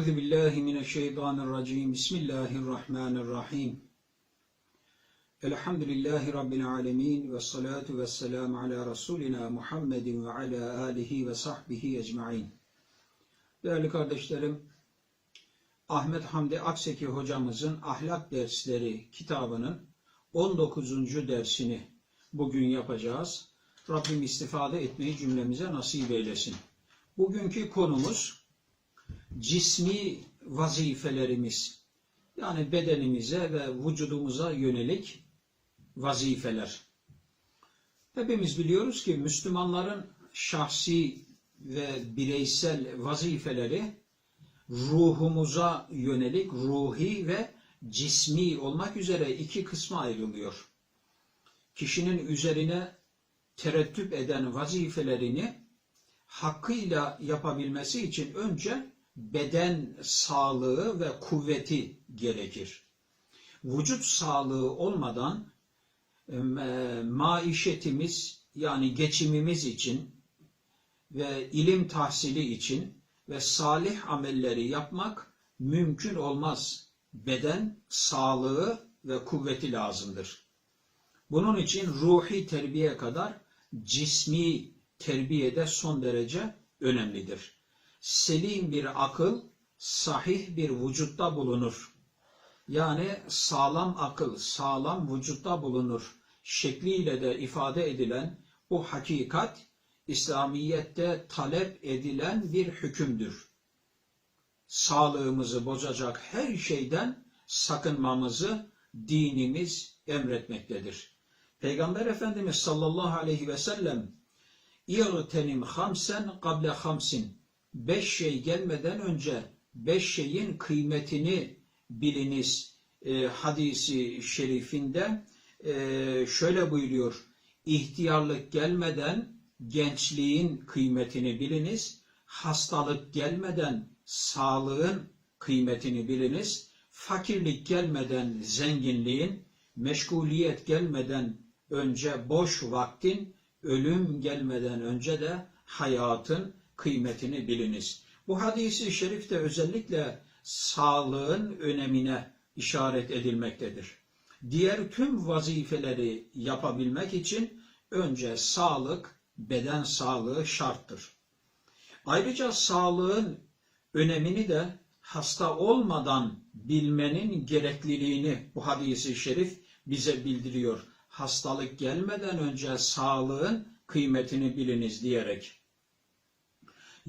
Euzu billahi mineşşeytanirracim. Bismillahirrahmanirrahim. Elhamdülillahi rabbil alamin ve salatu vesselam ala rasulina Muhammedin ve ala alihi ve sahbihi ecmaîn. Değerli kardeşlerim, Ahmet Hamdi Akseki hocamızın Ahlak Dersleri kitabının 19. dersini bugün yapacağız. Rabbim istifade etmeyi cümlemize nasip eylesin. Bugünkü konumuz cismi vazifelerimiz. Yani bedenimize ve vücudumuza yönelik vazifeler. Hepimiz biliyoruz ki Müslümanların şahsi ve bireysel vazifeleri ruhumuza yönelik ruhi ve cismi olmak üzere iki kısma ayrılıyor. Kişinin üzerine terettüp eden vazifelerini hakkıyla yapabilmesi için önce beden sağlığı ve kuvveti gerekir. Vücut sağlığı olmadan e, maişetimiz yani geçimimiz için ve ilim tahsili için ve salih amelleri yapmak mümkün olmaz. Beden sağlığı ve kuvveti lazımdır. Bunun için ruhi terbiye kadar cismi terbiyede son derece önemlidir. Selim bir akıl sahih bir vücutta bulunur. Yani sağlam akıl sağlam vücutta bulunur şekliyle de ifade edilen bu hakikat İslamiyet'te talep edilen bir hükümdür. Sağlığımızı bozacak her şeyden sakınmamızı dinimiz emretmektedir. Peygamber Efendimiz sallallahu aleyhi ve sellem İğtenim hamsen kable hamsin beş şey gelmeden önce beş şeyin kıymetini biliniz e, hadisi şerifinde e, şöyle buyuruyor. İhtiyarlık gelmeden gençliğin kıymetini biliniz, hastalık gelmeden sağlığın kıymetini biliniz, fakirlik gelmeden zenginliğin, meşguliyet gelmeden önce boş vaktin, ölüm gelmeden önce de hayatın kıymetini biliniz. Bu hadisi şerifte özellikle sağlığın önemine işaret edilmektedir. Diğer tüm vazifeleri yapabilmek için önce sağlık, beden sağlığı şarttır. Ayrıca sağlığın önemini de hasta olmadan bilmenin gerekliliğini bu hadisi şerif bize bildiriyor. Hastalık gelmeden önce sağlığın kıymetini biliniz diyerek.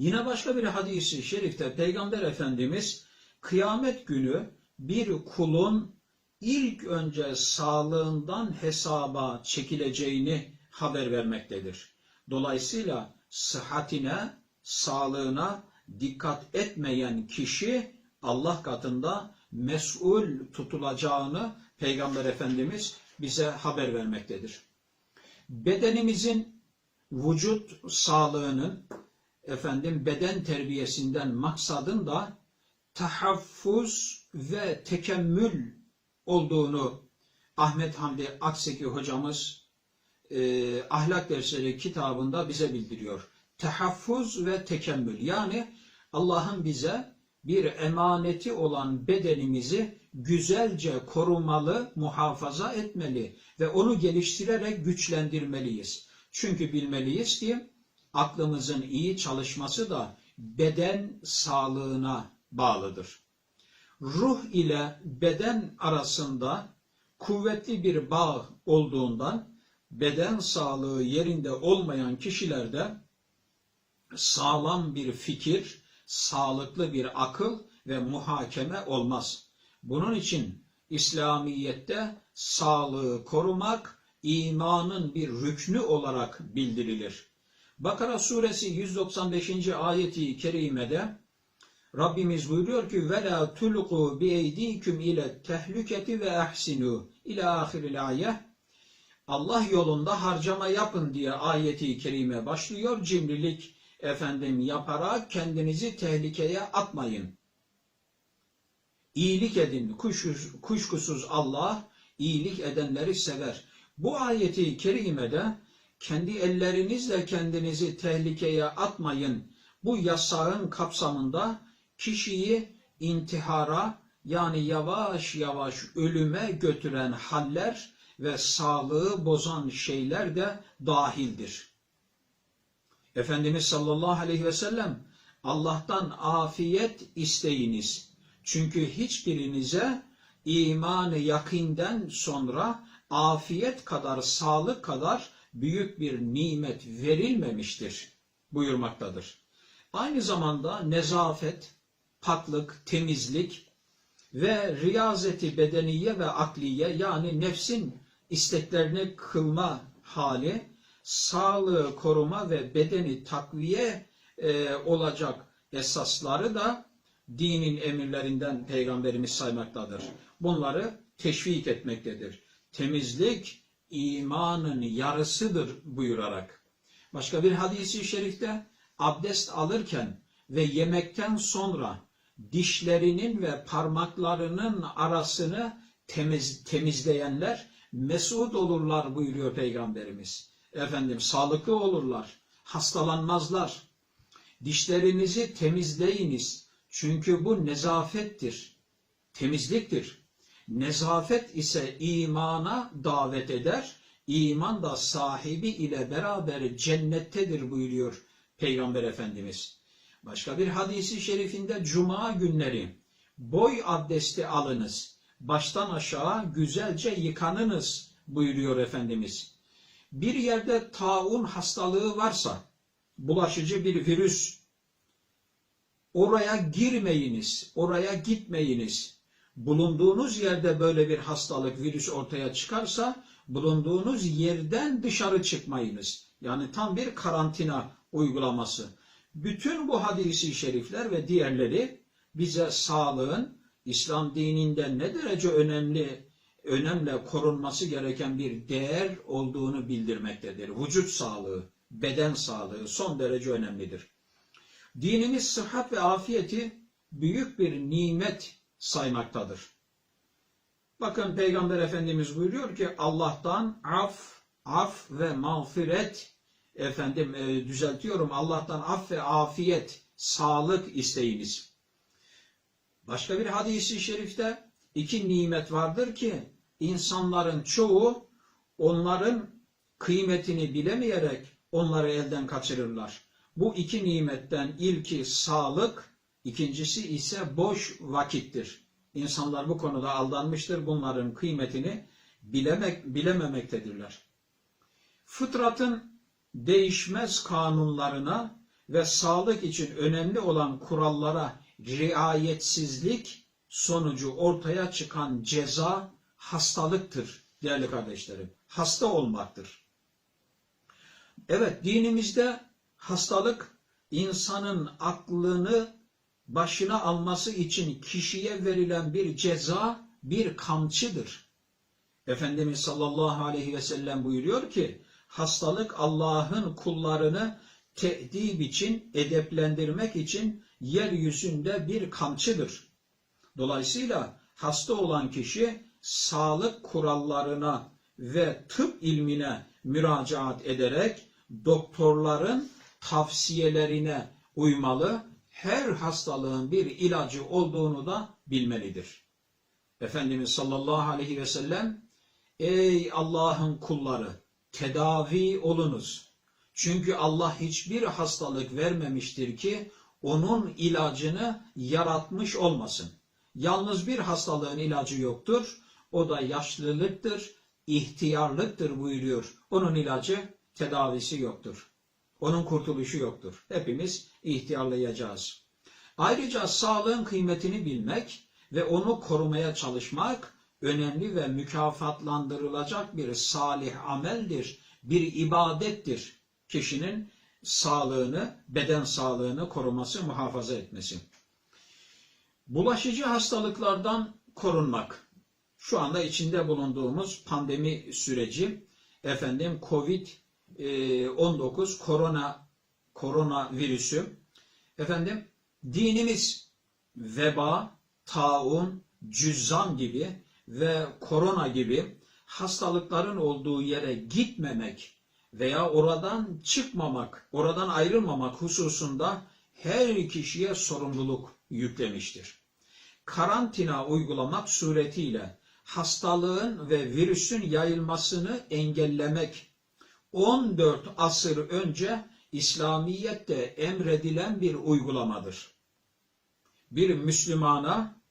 Yine başka bir hadisi şerifte Peygamber Efendimiz kıyamet günü bir kulun ilk önce sağlığından hesaba çekileceğini haber vermektedir. Dolayısıyla sıhhatine, sağlığına dikkat etmeyen kişi Allah katında mesul tutulacağını Peygamber Efendimiz bize haber vermektedir. Bedenimizin vücut sağlığının efendim beden terbiyesinden maksadın da tahaffuz ve tekemmül olduğunu Ahmet Hamdi Akseki hocamız e, ahlak dersleri kitabında bize bildiriyor. Tehaffuz ve tekemmül yani Allah'ın bize bir emaneti olan bedenimizi güzelce korumalı, muhafaza etmeli ve onu geliştirerek güçlendirmeliyiz. Çünkü bilmeliyiz ki aklımızın iyi çalışması da beden sağlığına bağlıdır. Ruh ile beden arasında kuvvetli bir bağ olduğundan beden sağlığı yerinde olmayan kişilerde sağlam bir fikir, sağlıklı bir akıl ve muhakeme olmaz. Bunun için İslamiyet'te sağlığı korumak imanın bir rüknü olarak bildirilir. Bakara suresi 195. ayeti kerimede Rabbimiz buyuruyor ki tulqu bi eydikum ile tehlüketi ve ahsinu ila ahiril Allah yolunda harcama yapın diye ayeti kerime başlıyor. Cimrilik efendim yaparak kendinizi tehlikeye atmayın. İyilik edin. Kuşkusuz, kuşkusuz Allah iyilik edenleri sever. Bu ayeti kerimede kendi ellerinizle kendinizi tehlikeye atmayın. Bu yasağın kapsamında kişiyi intihara yani yavaş yavaş ölüme götüren haller ve sağlığı bozan şeyler de dahildir. Efendimiz sallallahu aleyhi ve sellem Allah'tan afiyet isteyiniz. Çünkü hiçbirinize imanı yakinden sonra afiyet kadar, sağlık kadar büyük bir nimet verilmemiştir buyurmaktadır. Aynı zamanda nezafet, paklık, temizlik ve riyazeti bedeniye ve akliye yani nefsin isteklerini kılma hali, sağlığı koruma ve bedeni takviye e, olacak esasları da dinin emirlerinden Peygamberimiz saymaktadır. Bunları teşvik etmektedir. Temizlik imanın yarısıdır buyurarak. Başka bir hadisi şerifte abdest alırken ve yemekten sonra dişlerinin ve parmaklarının arasını temiz, temizleyenler mesut olurlar buyuruyor Peygamberimiz. Efendim sağlıklı olurlar, hastalanmazlar. Dişlerinizi temizleyiniz. Çünkü bu nezafettir, temizliktir. Nezafet ise imana davet eder. İman da sahibi ile beraber cennettedir buyuruyor Peygamber Efendimiz. Başka bir hadisi şerifinde cuma günleri boy abdesti alınız. Baştan aşağı güzelce yıkanınız buyuruyor Efendimiz. Bir yerde taun hastalığı varsa, bulaşıcı bir virüs, oraya girmeyiniz, oraya gitmeyiniz. Bulunduğunuz yerde böyle bir hastalık, virüs ortaya çıkarsa, bulunduğunuz yerden dışarı çıkmayınız. Yani tam bir karantina uygulaması. Bütün bu hadisi şerifler ve diğerleri bize sağlığın İslam dininde ne derece önemli, önemle korunması gereken bir değer olduğunu bildirmektedir. Vücut sağlığı, beden sağlığı son derece önemlidir. Dinimiz sıhhat ve afiyeti büyük bir nimet saymaktadır. Bakın Peygamber Efendimiz buyuruyor ki Allah'tan af, af ve mağfiret efendim e, düzeltiyorum Allah'tan af ve afiyet, sağlık isteyiniz. Başka bir hadisi şerifte iki nimet vardır ki insanların çoğu onların kıymetini bilemeyerek onları elden kaçırırlar. Bu iki nimetten ilki sağlık, ikincisi ise boş vakittir. İnsanlar bu konuda aldanmıştır. Bunların kıymetini bilemek, bilememektedirler. Fıtratın değişmez kanunlarına ve sağlık için önemli olan kurallara riayetsizlik sonucu ortaya çıkan ceza hastalıktır değerli kardeşlerim. Hasta olmaktır. Evet dinimizde hastalık insanın aklını başına alması için kişiye verilen bir ceza, bir kamçıdır. Efendimiz sallallahu aleyhi ve sellem buyuruyor ki, hastalık Allah'ın kullarını te'dib için, edeplendirmek için yeryüzünde bir kamçıdır. Dolayısıyla hasta olan kişi sağlık kurallarına ve tıp ilmine müracaat ederek doktorların tavsiyelerine uymalı, her hastalığın bir ilacı olduğunu da bilmelidir. Efendimiz sallallahu aleyhi ve sellem, ey Allah'ın kulları tedavi olunuz. Çünkü Allah hiçbir hastalık vermemiştir ki onun ilacını yaratmış olmasın. Yalnız bir hastalığın ilacı yoktur. O da yaşlılıktır, ihtiyarlıktır buyuruyor. Onun ilacı tedavisi yoktur. Onun kurtuluşu yoktur. Hepimiz ihtiyarlayacağız. Ayrıca sağlığın kıymetini bilmek ve onu korumaya çalışmak önemli ve mükafatlandırılacak bir salih ameldir, bir ibadettir. Kişinin sağlığını, beden sağlığını koruması, muhafaza etmesi. Bulaşıcı hastalıklardan korunmak. Şu anda içinde bulunduğumuz pandemi süreci, efendim Covid 19 korona korona virüsü efendim dinimiz veba, taun, cüzzam gibi ve korona gibi hastalıkların olduğu yere gitmemek veya oradan çıkmamak, oradan ayrılmamak hususunda her kişiye sorumluluk yüklemiştir. karantina uygulamak suretiyle hastalığın ve virüsün yayılmasını engellemek 14 asır önce İslamiyet'te emredilen bir uygulamadır. Bir Müslümana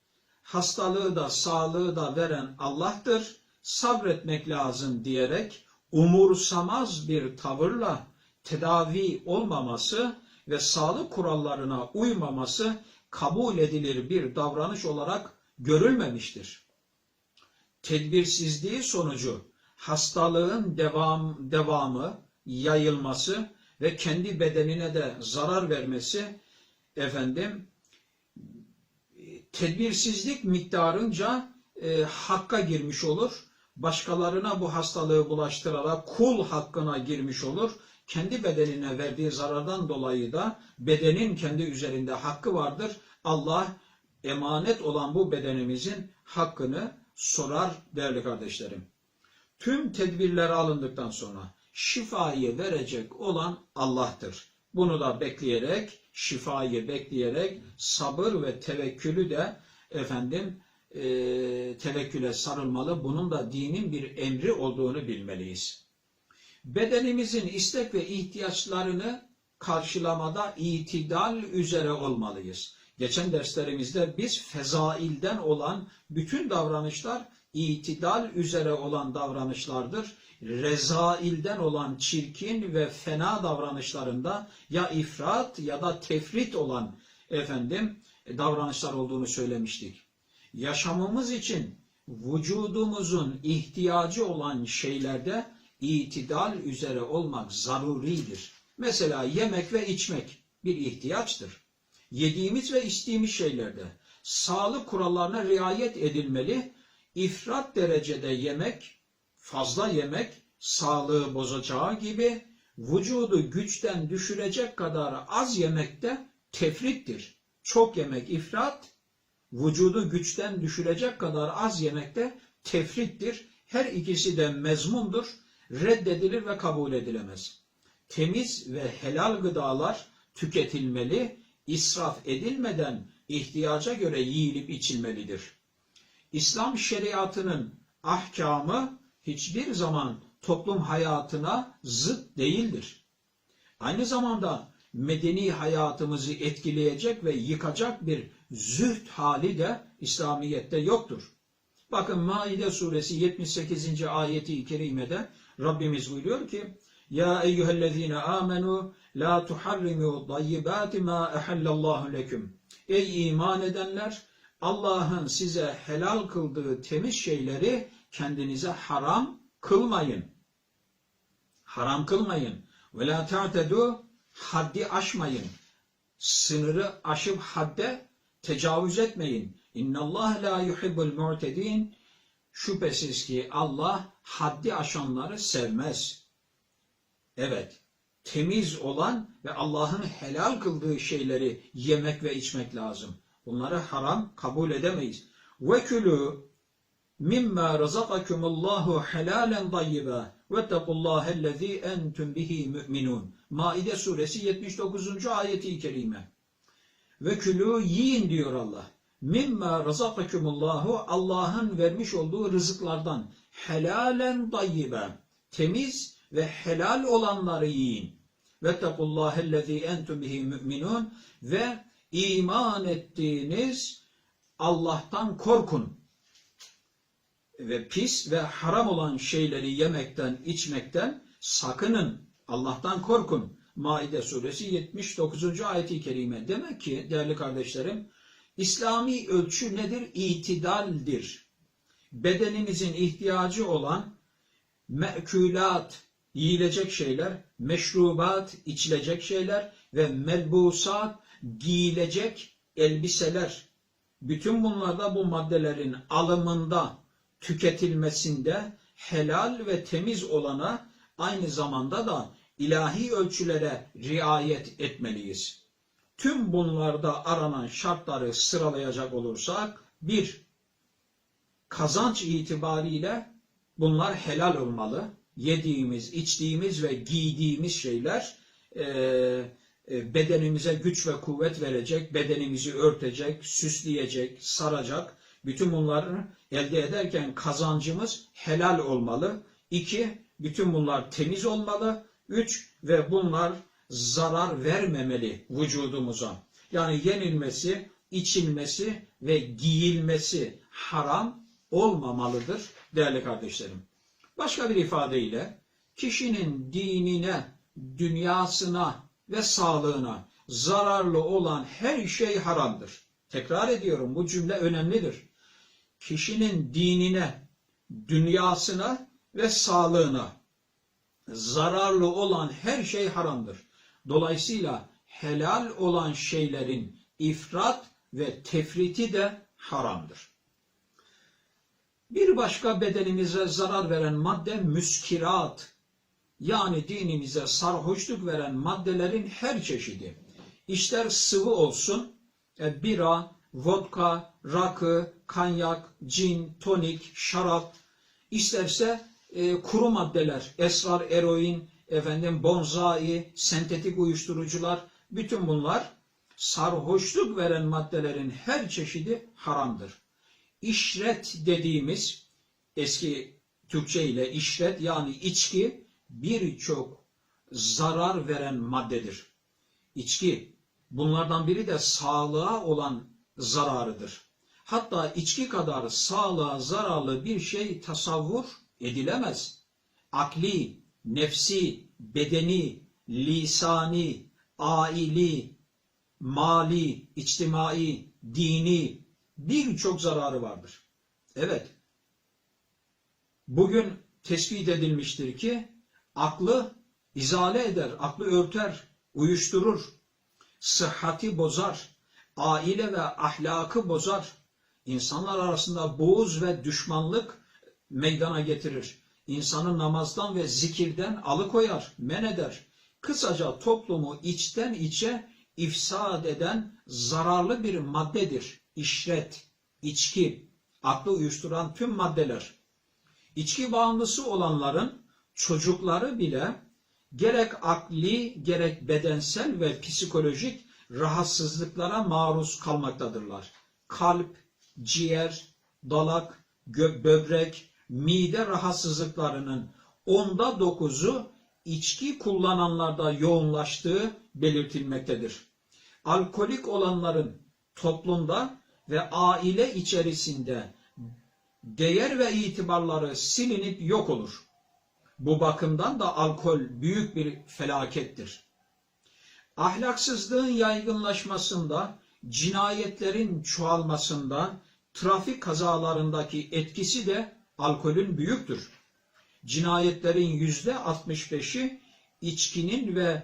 hastalığı da sağlığı da veren Allah'tır, sabretmek lazım diyerek umursamaz bir tavırla tedavi olmaması ve sağlık kurallarına uymaması kabul edilir bir davranış olarak görülmemiştir. Tedbirsizliği sonucu hastalığın devam, devamı, yayılması ve kendi bedenine de zarar vermesi efendim tedbirsizlik miktarınca e, hakka girmiş olur. Başkalarına bu hastalığı bulaştırarak kul hakkına girmiş olur. Kendi bedenine verdiği zarardan dolayı da bedenin kendi üzerinde hakkı vardır. Allah emanet olan bu bedenimizin hakkını sorar değerli kardeşlerim. Tüm tedbirler alındıktan sonra şifayı verecek olan Allah'tır. Bunu da bekleyerek, şifayı bekleyerek sabır ve tevekkülü de efendim e, tevekküle sarılmalı. Bunun da dinin bir emri olduğunu bilmeliyiz. Bedenimizin istek ve ihtiyaçlarını karşılamada itidal üzere olmalıyız. Geçen derslerimizde biz fezailden olan bütün davranışlar itidal üzere olan davranışlardır. Rezailden olan çirkin ve fena davranışlarında ya ifrat ya da tefrit olan efendim davranışlar olduğunu söylemiştik. Yaşamımız için vücudumuzun ihtiyacı olan şeylerde itidal üzere olmak zaruridir. Mesela yemek ve içmek bir ihtiyaçtır. Yediğimiz ve içtiğimiz şeylerde sağlık kurallarına riayet edilmeli. İfrat derecede yemek, fazla yemek sağlığı bozacağı gibi vücudu güçten düşürecek kadar az yemek de tefrittir. Çok yemek ifrat, vücudu güçten düşürecek kadar az yemek de tefrittir. Her ikisi de mezmundur, reddedilir ve kabul edilemez. Temiz ve helal gıdalar tüketilmeli, israf edilmeden ihtiyaca göre yiyilip içilmelidir. İslam şeriatının ahkamı hiçbir zaman toplum hayatına zıt değildir. Aynı zamanda medeni hayatımızı etkileyecek ve yıkacak bir zühd hali de İslamiyet'te yoktur. Bakın Maide suresi 78. ayeti-i kerimede Rabbimiz buyuruyor ki Ya eyyühellezine amenu la tuharrimu dayyibati ma ehallallahu leküm. Ey iman edenler Allah'ın size helal kıldığı temiz şeyleri kendinize haram kılmayın. Haram kılmayın. Ve la ta'tedu haddi aşmayın. Sınırı aşıp hadde tecavüz etmeyin. İnnallah la yuhibbul mu'tedin. Şüphesiz ki Allah haddi aşanları sevmez. Evet, temiz olan ve Allah'ın helal kıldığı şeyleri yemek ve içmek lazım. Bunları haram kabul edemeyiz. Ve külü mimma razakakumullahu helalen tayyiba ve tekullahellezî entüm bihi mü'minun. Maide suresi 79. ayeti-i kerime. Ve külü yiyin diyor Allah. Mimma razakakumullahu Allah'ın vermiş olduğu rızıklardan helalen tayyiba. Temiz ve helal olanları yiyin. Ve tekullahellezî entüm bihi mü'minun ve iman ettiğiniz Allah'tan korkun. Ve pis ve haram olan şeyleri yemekten, içmekten sakının. Allah'tan korkun. Maide suresi 79. ayeti kerime. Demek ki değerli kardeşlerim, İslami ölçü nedir? İtidaldir. Bedenimizin ihtiyacı olan mekülat, yiyilecek şeyler, meşrubat, içilecek şeyler ve melbusat, giyilecek elbiseler. Bütün bunlarda bu maddelerin alımında, tüketilmesinde helal ve temiz olana aynı zamanda da ilahi ölçülere riayet etmeliyiz. Tüm bunlarda aranan şartları sıralayacak olursak, bir, kazanç itibariyle bunlar helal olmalı. Yediğimiz, içtiğimiz ve giydiğimiz şeyler e, bedenimize güç ve kuvvet verecek, bedenimizi örtecek, süsleyecek, saracak. Bütün bunları elde ederken kazancımız helal olmalı. İki, bütün bunlar temiz olmalı. Üç, ve bunlar zarar vermemeli vücudumuza. Yani yenilmesi, içilmesi ve giyilmesi haram olmamalıdır değerli kardeşlerim. Başka bir ifadeyle kişinin dinine, dünyasına ve sağlığına zararlı olan her şey haramdır. Tekrar ediyorum bu cümle önemlidir. Kişinin dinine, dünyasına ve sağlığına zararlı olan her şey haramdır. Dolayısıyla helal olan şeylerin ifrat ve tefriti de haramdır. Bir başka bedenimize zarar veren madde müskirat, yani dinimize sarhoşluk veren maddelerin her çeşidi. İşler sıvı olsun, e, bira, vodka, rakı, kanyak, cin, tonik, şarap, isterse e, kuru maddeler, esrar, eroin, efendim bonzai, sentetik uyuşturucular, bütün bunlar sarhoşluk veren maddelerin her çeşidi haramdır. İşret dediğimiz eski Türkçe ile işret yani içki birçok zarar veren maddedir. İçki bunlardan biri de sağlığa olan zararıdır. Hatta içki kadar sağlığa zararlı bir şey tasavvur edilemez. Akli, nefsi, bedeni, lisani, aili, mali, içtimai, dini birçok zararı vardır. Evet, bugün tespit edilmiştir ki aklı izale eder, aklı örter, uyuşturur, sıhhati bozar, aile ve ahlakı bozar, insanlar arasında boğuz ve düşmanlık meydana getirir. İnsanı namazdan ve zikirden alıkoyar, men eder. Kısaca toplumu içten içe ifsad eden zararlı bir maddedir. İşret, içki, aklı uyuşturan tüm maddeler. İçki bağımlısı olanların çocukları bile gerek akli gerek bedensel ve psikolojik rahatsızlıklara maruz kalmaktadırlar. Kalp, ciğer, dalak, böbrek, mide rahatsızlıklarının onda dokuzu içki kullananlarda yoğunlaştığı belirtilmektedir. Alkolik olanların toplumda ve aile içerisinde değer ve itibarları silinip yok olur. Bu bakımdan da alkol büyük bir felakettir. Ahlaksızlığın yaygınlaşmasında, cinayetlerin çoğalmasında, trafik kazalarındaki etkisi de alkolün büyüktür. Cinayetlerin yüzde 65'i içkinin ve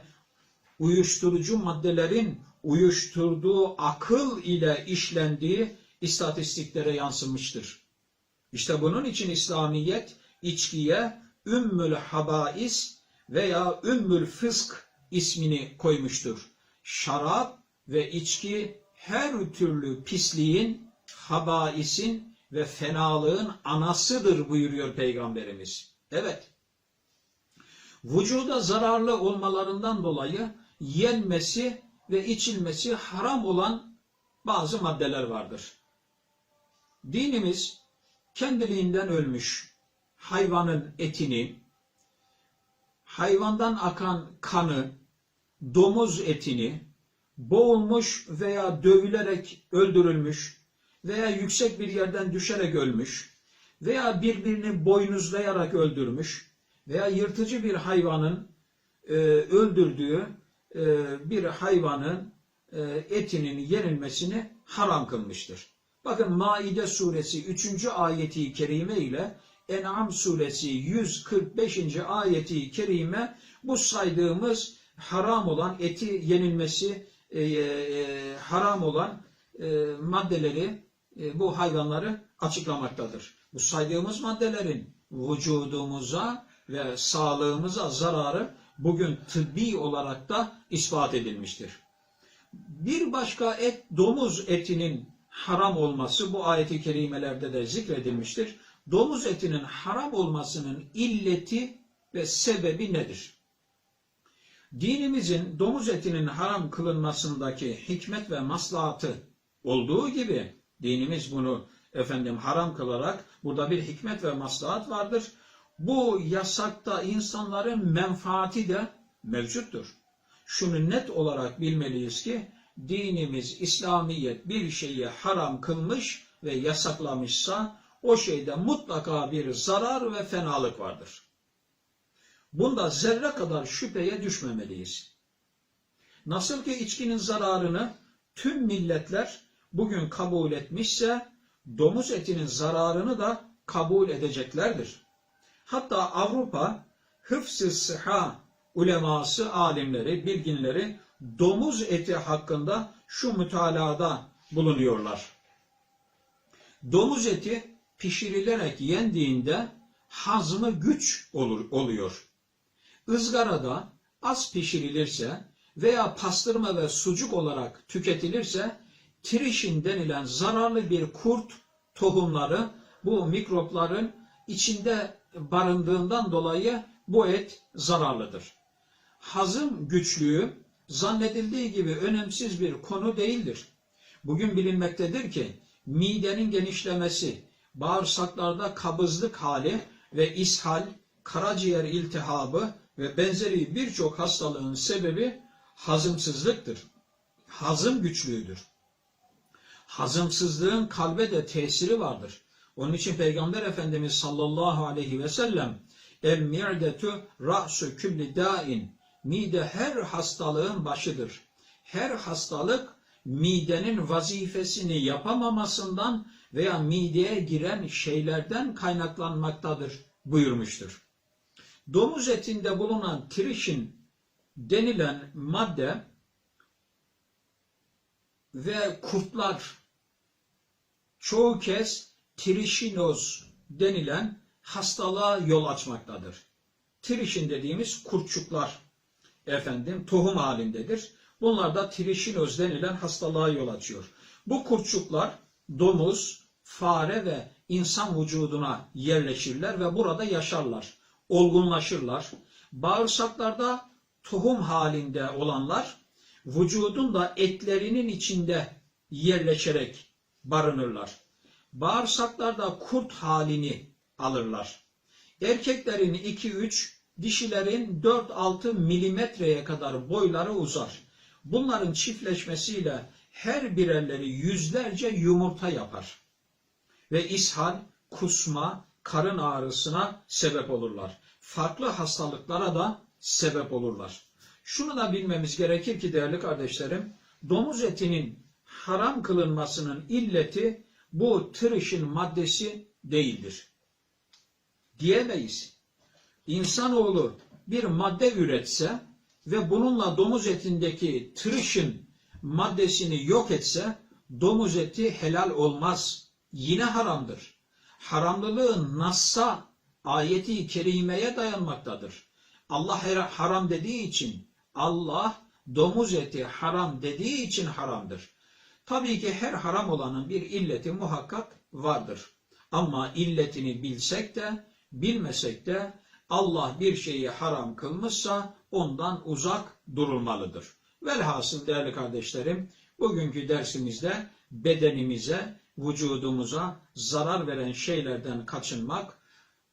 uyuşturucu maddelerin uyuşturduğu akıl ile işlendiği istatistiklere yansımıştır. İşte bunun için İslamiyet içkiye ümmül habais veya ümmül fısk ismini koymuştur. Şarap ve içki her türlü pisliğin, habaisin ve fenalığın anasıdır buyuruyor Peygamberimiz. Evet. Vücuda zararlı olmalarından dolayı yenmesi ve içilmesi haram olan bazı maddeler vardır. Dinimiz kendiliğinden ölmüş hayvanın etini, hayvandan akan kanı, domuz etini, boğulmuş veya dövülerek öldürülmüş veya yüksek bir yerden düşerek ölmüş veya birbirini boynuzlayarak öldürmüş veya yırtıcı bir hayvanın e, öldürdüğü e, bir hayvanın e, etinin yenilmesini haram kılmıştır. Bakın Maide suresi 3. ayeti kerime ile En'am suresi 145. ayeti kerime bu saydığımız haram olan eti yenilmesi e, e, haram olan e, maddeleri e, bu hayvanları açıklamaktadır. Bu saydığımız maddelerin vücudumuza ve sağlığımıza zararı bugün tıbbi olarak da ispat edilmiştir. Bir başka et domuz etinin haram olması bu ayeti kerimelerde de zikredilmiştir. Domuz etinin haram olmasının illeti ve sebebi nedir? dinimizin domuz etinin haram kılınmasındaki hikmet ve maslahatı olduğu gibi dinimiz bunu efendim haram kılarak burada bir hikmet ve maslahat vardır. Bu yasakta insanların menfaati de mevcuttur. Şunu net olarak bilmeliyiz ki dinimiz İslamiyet bir şeyi haram kılmış ve yasaklamışsa o şeyde mutlaka bir zarar ve fenalık vardır. Bunda zerre kadar şüpheye düşmemeliyiz. Nasıl ki içkinin zararını tüm milletler bugün kabul etmişse domuz etinin zararını da kabul edeceklerdir. Hatta Avrupa hıfz-ı sıha uleması, alimleri, bilginleri domuz eti hakkında şu mütalada bulunuyorlar. Domuz eti pişirilerek yendiğinde hazmı güç olur, oluyor. Izgarada az pişirilirse veya pastırma ve sucuk olarak tüketilirse trişin denilen zararlı bir kurt tohumları bu mikropların içinde barındığından dolayı bu et zararlıdır. Hazım güçlüğü zannedildiği gibi önemsiz bir konu değildir. Bugün bilinmektedir ki midenin genişlemesi, bağırsaklarda kabızlık hali ve ishal, karaciğer iltihabı ve benzeri birçok hastalığın sebebi hazımsızlıktır. Hazım güçlüğüdür. Hazımsızlığın kalbe de tesiri vardır. Onun için Peygamber Efendimiz sallallahu aleyhi ve sellem el mi'detu ra'su külli da'in mide her hastalığın başıdır. Her hastalık midenin vazifesini yapamamasından veya mideye giren şeylerden kaynaklanmaktadır buyurmuştur. Domuz etinde bulunan trişin denilen madde ve kurtlar çoğu kez trişinoz denilen hastalığa yol açmaktadır. Trişin dediğimiz kurtçuklar efendim tohum halindedir. Bunlar da trişinoz denilen hastalığa yol açıyor. Bu kurtçuklar domuz, fare ve insan vücuduna yerleşirler ve burada yaşarlar, olgunlaşırlar. Bağırsaklarda tohum halinde olanlar vücudun da etlerinin içinde yerleşerek barınırlar. Bağırsaklarda kurt halini alırlar. Erkeklerin 2-3, dişilerin 4-6 milimetreye kadar boyları uzar. Bunların çiftleşmesiyle her birerleri yüzlerce yumurta yapar. Ve ishal, kusma, karın ağrısına sebep olurlar. Farklı hastalıklara da sebep olurlar. Şunu da bilmemiz gerekir ki değerli kardeşlerim, domuz etinin haram kılınmasının illeti bu tırışın maddesi değildir. Diyemeyiz. İnsanoğlu bir madde üretse ve bununla domuz etindeki tırışın maddesini yok etse domuz eti helal olmaz. Yine haramdır. Haramlılığı Nass'a ayeti kerimeye dayanmaktadır. Allah haram dediği için Allah domuz eti haram dediği için haramdır. Tabii ki her haram olanın bir illeti muhakkak vardır. Ama illetini bilsek de bilmesek de Allah bir şeyi haram kılmışsa ondan uzak durulmalıdır. Velhasıl değerli kardeşlerim, bugünkü dersimizde bedenimize, vücudumuza zarar veren şeylerden kaçınmak,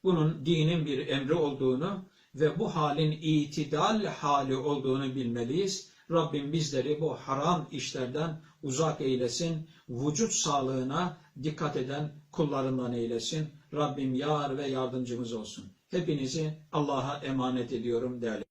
bunun dinin bir emri olduğunu ve bu halin itidal hali olduğunu bilmeliyiz. Rabbim bizleri bu haram işlerden uzak eylesin, vücut sağlığına dikkat eden kullarından eylesin. Rabbim yar ve yardımcımız olsun. Hepinizi Allah'a emanet ediyorum değerli.